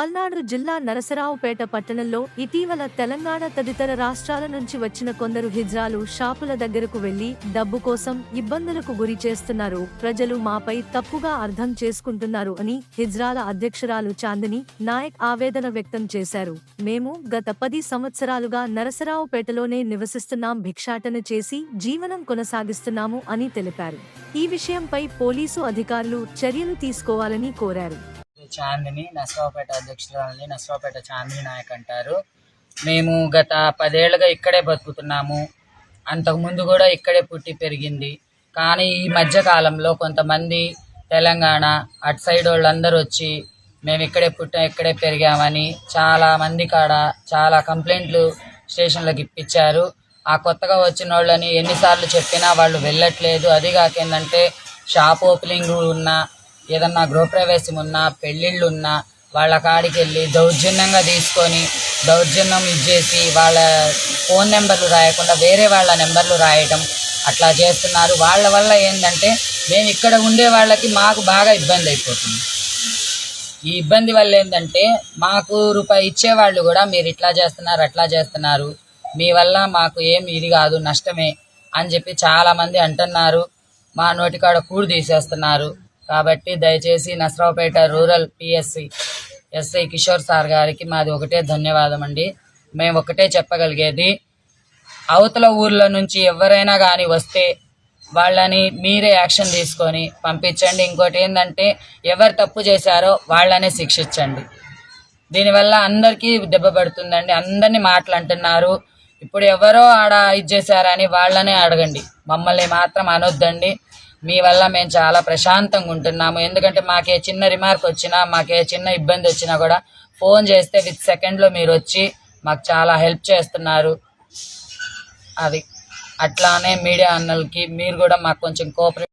పల్నాడు జిల్లా నరసరావుపేట పట్టణంలో ఇటీవల తెలంగాణ తదితర రాష్ట్రాల నుంచి వచ్చిన కొందరు హిజ్రాలు షాపుల దగ్గరకు వెళ్ళి డబ్బు కోసం ఇబ్బందులకు గురి చేస్తున్నారు. ప్రజలు మాపై తప్పుగా అర్థం చేసుకుంటున్నారు అని హిజ్రాల అధ్యక్షురాలు చాందిని నాయక్ ఆవేదన వ్యక్తం చేశారు. మేము గత పది సంవత్సరాలుగా నరసరావుపేటలోనే నివసిస్తున్నాం భిక్షాటన చేసి జీవనం కొనసాగిస్తున్నాము అని తెలిపారు. ఈ విషయంపై పోలీసు అధికారులు చర్యలు తీసుకోవాలని కోరారు. చాందిని నసరావుపేట అధ్యక్షురాలని నసరావుపేట చాందిని నాయక్ అంటారు. మేము గత పదేళ్ళుగా ఇక్కడే బతుకుతున్నాము. అంతకుముందు కూడా ఇక్కడే పుట్టి పెరిగింది. కానీ ఈ మధ్యకాలంలో కొంతమంది తెలంగాణ అటు సైడ్ వాళ్ళందరూ వచ్చి మేము ఇక్కడే పుట్టాం ఇక్కడే పెరిగామని చాలా మంది కాడ చాలా కంప్లైంట్లు స్టేషన్లకు ఇప్పించారు. ఆ కొత్తగా వచ్చిన వాళ్ళని ఎన్నిసార్లు చెప్పినా వాళ్ళు వెళ్ళట్లేదు. అది కాకేందంటే షాప్ ఓపెనింగ్ ఉన్నా ఏదన్నా గృహప్రవేశం ఉన్నా పెళ్ళిళ్ళు ఉన్నా వాళ్ళ కాడికి వెళ్ళి దౌర్జన్యంగా తీసుకొని దౌర్జన్యం ఇచ్చేసి వాళ్ళ ఫోన్ నెంబర్లు రాయకుండా వేరే వాళ్ళ నెంబర్లు రాయటం అట్లా చేస్తున్నారు. వాళ్ళ వల్ల ఏంటంటే మేము ఇక్కడ ఉండే వాళ్ళకి మాకు బాగా ఇబ్బంది అయిపోతుంది. ఈ ఇబ్బంది వల్ల ఏంటంటే మాకు రూపాయి ఇచ్చేవాళ్ళు కూడా మీరు ఇట్లా చేస్తున్నారు అట్లా చేస్తున్నారు మీ వల్ల మాకు ఏం ఇది కాదు నష్టమే అని చెప్పి చాలామంది అంటున్నారు. మా నోటికాడ కూడు తీసేస్తున్నారు. కాబట్టి దయచేసి Narasaraopet rural PSC SI Kishore sir గారికి మాది ఒకటే ధన్యవాదం అండి మేము ఒకటే చెప్పగలిగేది అవతల ఊర్ల నుంచి ఎవరైనా కానీ వస్తే వాళ్ళని మీరే యాక్షన్ తీసుకొని పంపించండి. ఇంకోటి ఏంటంటే ఎవరు తప్పు చేశారో వాళ్ళనే శిక్షించండి. దీనివల్ల అందరికీ దెబ్బ పడుతుందండి. అందరినీ మాటలు అంటున్నారు. ఇప్పుడు ఎవరో ఆడ ఇది చేశారని వాళ్ళనే అడగండి. మమ్మల్ని మాత్రం అనొద్దండి. మీ వల్ల మేము చాలా ప్రశాంతంగా ఉంటున్నాము. ఎందుకంటే మాకే చిన్న రిమార్క్ వచ్చినా మాకే చిన్న ఇబ్బంది వచ్చినా కూడా ఫోన్ చేస్తే విత్ సెకండ్లో మీరు వచ్చి మాకు చాలా హెల్ప్ చేస్తున్నారు. అది అట్లానే మీడియా అన్నలకి మీరు కూడా మాకు కొంచెం కోఆపరేట్